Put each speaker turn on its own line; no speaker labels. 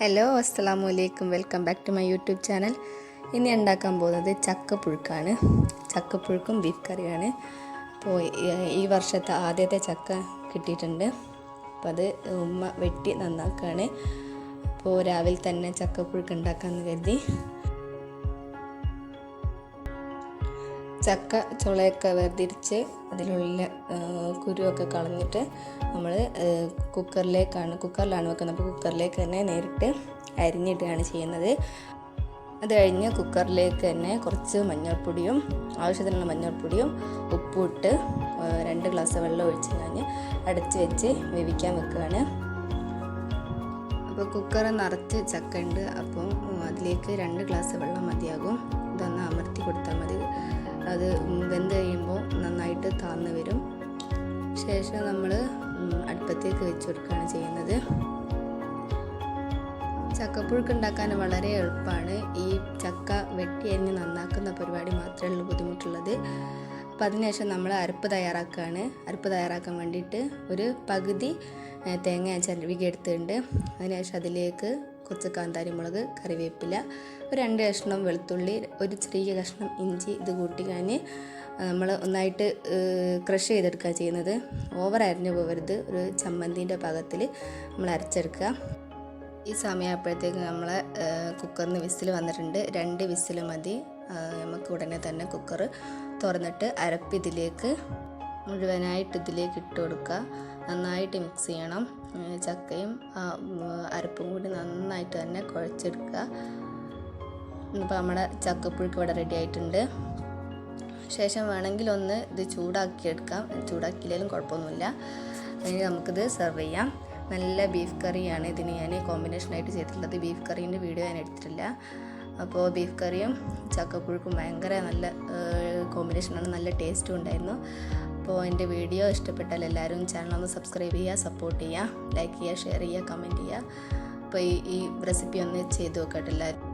Hello അസ്സലാമു അലൈക്കും welcome back to my YouTube channel ഇനി ഉണ്ടാക്കാൻ പോകുന്നത് ചക്കപ്പുഴുക്കാണ്. ചക്കപ്പുഴുക്കും ബീഫ് കറിയാണ് അപ്പോൾ ഈ- വർഷത്തെ ആദ്യത്തെ ചക്ക കിട്ടിയിട്ടുണ്ട്. അപ്പോൾ അത് ഉമ്മ വെട്ടി നന്നാക്കുകയാണ് അപ്പോൾ രാവിലെ തന്നെ ചക്കപ്പുഴുക്ക് ഉണ്ടാക്കാമെന്ന് കരുതി. ചക്ക ചുളയൊക്കെ വേർതിരിച്ച് അതിലുള്ള കുരുവൊക്കെ കളഞ്ഞിട്ട് നമ്മൾ കുക്കറിലേക്കാണ് കുക്കറിലാണ് വെക്കുന്നത്. അപ്പോൾ കുക്കറിലേക്ക് തന്നെ നേരിട്ട് അരിഞ്ഞിടുകയാണ് ചെയ്യുന്നത്. അത് കഴിഞ്ഞ് കുക്കറിലേക്ക് തന്നെ കുറച്ച് മഞ്ഞൾപ്പൊടിയും ആവശ്യത്തിനുള്ള മഞ്ഞൾപ്പൊടിയും ഉപ്പിട്ട് രണ്ട് ഗ്ലാസ് വെള്ളം ഒഴിച്ച് ഞാൻ അടച്ച് വെച്ച് വേവിക്കാൻ വെക്കുകയാണ്. അപ്പോൾ കുക്കർ നിറച്ച് ചക്ക ഉണ്ട് അപ്പം അതിലേക്ക് രണ്ട് ഗ്ലാസ് വെള്ളം മതിയാകും. അത് വെന്ത് കഴിയുമ്പോൾ നന്നായിട്ട് താന്ന് വരും. ശേഷം നമ്മൾ അടുപ്പത്തേക്ക് വെച്ച് കൊടുക്കുകയാണ് ചെയ്യുന്നത്. ചക്കപ്പുഴുക്ക് ഉണ്ടാക്കാൻ വളരെ എളുപ്പമാണ്. ഈ ചക്ക വെട്ടി അരിഞ്ഞ് നന്നാക്കുന്ന പരിപാടി മാത്രമേ ഉള്ളൂ ബുദ്ധിമുട്ടുള്ളത്. അപ്പോൾ അതിനുശേഷം നമ്മൾ അരപ്പ് തയ്യാറാക്കുകയാണ്. അരപ്പ് തയ്യാറാക്കാൻ വേണ്ടിയിട്ട് ഒരു പകുതി തേങ്ങ ഞാൻ എടുത്തിട്ടുണ്ട് അതിനുശേഷം അതിലേക്ക് കുറച്ച് കാന്താരി മുളക് കറിവേപ്പില ഒരു രണ്ട് കഷ്ണം വെളുത്തുള്ളി ഒരു ചെറിയ കഷ്ണം ഇഞ്ചി ഇത് കൂട്ടി നമ്മൾ ഒന്നായിട്ട് ക്രഷ് ചെയ്തെടുക്കുക ചെയ്യുന്നത്. ഓവർ അരിഞ്ഞു പോകരുത് ഒരു ചമ്മന്തിന്റെ പാകത്തിൽ നമ്മൾ അരച്ചെടുക്കുക. ഈ സമയമായപ്പോഴത്തേക്ക് നമ്മൾ കുക്കറിന് വിസിൽ വന്നിട്ടുണ്ട്. രണ്ട് വിസിൽ മതി. നമുക്ക് ഉടനെ തന്നെ കുക്കർ തുറന്നിട്ട് അരപ്പ് ഇതിലേക്ക് മുഴുവനായിട്ട് ഇതിലേക്ക് ഇട്ട് കൊടുക്കുക. നന്നായിട്ട് മിക്സ് ചെയ്യണം. ചക്കയും അരപ്പും കൂടി നന്നായിട്ട് തന്നെ കുഴച്ചെടുക്കുക. ഇന്നിപ്പോൾ നമ്മുടെ ചക്കപ്പുഴുക്ക് ഇവിടെ റെഡി ആയിട്ടുണ്ട്. ശേഷം വേണമെങ്കിൽ ഒന്ന് ഇത് ചൂടാക്കിയെടുക്കാം. ചൂടാക്കിയില്ലെങ്കിലും കുഴപ്പമൊന്നുമില്ല. ഇനി നമുക്കിത് സെർവ് ചെയ്യാം. നല്ല ബീഫ് കറിയാണ് ഇതിന് ഞാൻ കോമ്പിനേഷനായിട്ട് ചെയ്തിട്ടുള്ളത്. ബീഫ് കറീന്റെ വീഡിയോ ഞാൻ എടുത്തിട്ടില്ല. അപ്പോൾ ബീഫ് കറിയും ചക്കപ്പുഴുക്കും ഭയങ്കര നല്ല കോമ്പിനേഷനാണ് നല്ല ടേസ്റ്റും ഉണ്ടായിരുന്നു. അപ്പോൾ എന്റെ വീഡിയോ ഇഷ്ടപ്പെട്ടാൽ എല്ലാവരും ചാനൽ ഒന്ന് സബ്സ്ക്രൈബ് ചെയ്യുക സപ്പോർട്ട് ചെയ്യുക ലൈക്ക് ചെയ്യുക ഷെയർ ചെയ്യുക കമന്റ് ചെയ്യുക. അപ്പോൾ ഈ ഈ റെസിപ്പി ഒന്ന് ചെയ്ത് നോക്കട്ടെ എല്ലാവരും.